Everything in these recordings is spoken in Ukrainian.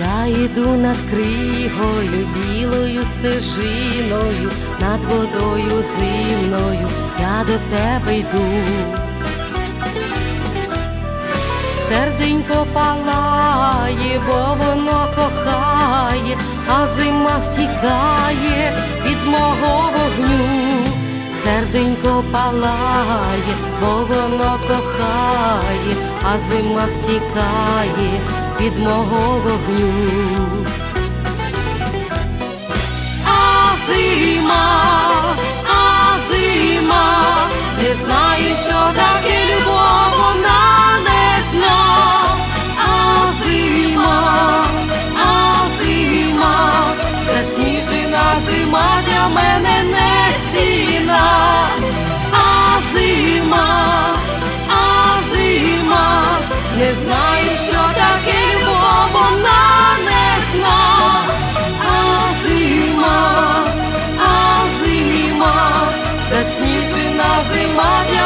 Я йду над кригою, білою стежиною, над водою зимною, я до тебе йду. Серденько палає, бо воно кохає, а зима втікає від мого вогню. Серденько палає, бо воно кохає, а зима втікає від мого вогню.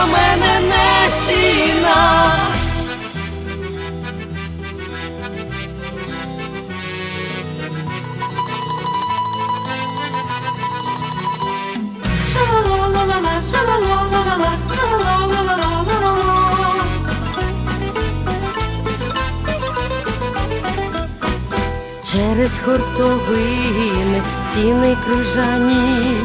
Для мене не стіна. Ша-ла-ла-ла-ла, ша-ла-ла-ла-ла. Через хортовини, стіни крижані,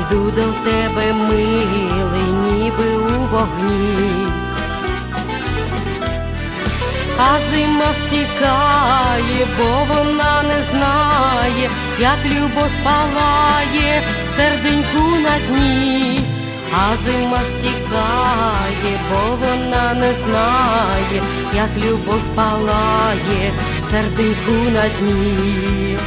йду до тебе, милий, ніби у вогні. А зима втікає, бо вона не знає, як любов палає серденьку на дні. А зима втікає, бо вона не знає, як любов палає серденьку на дні.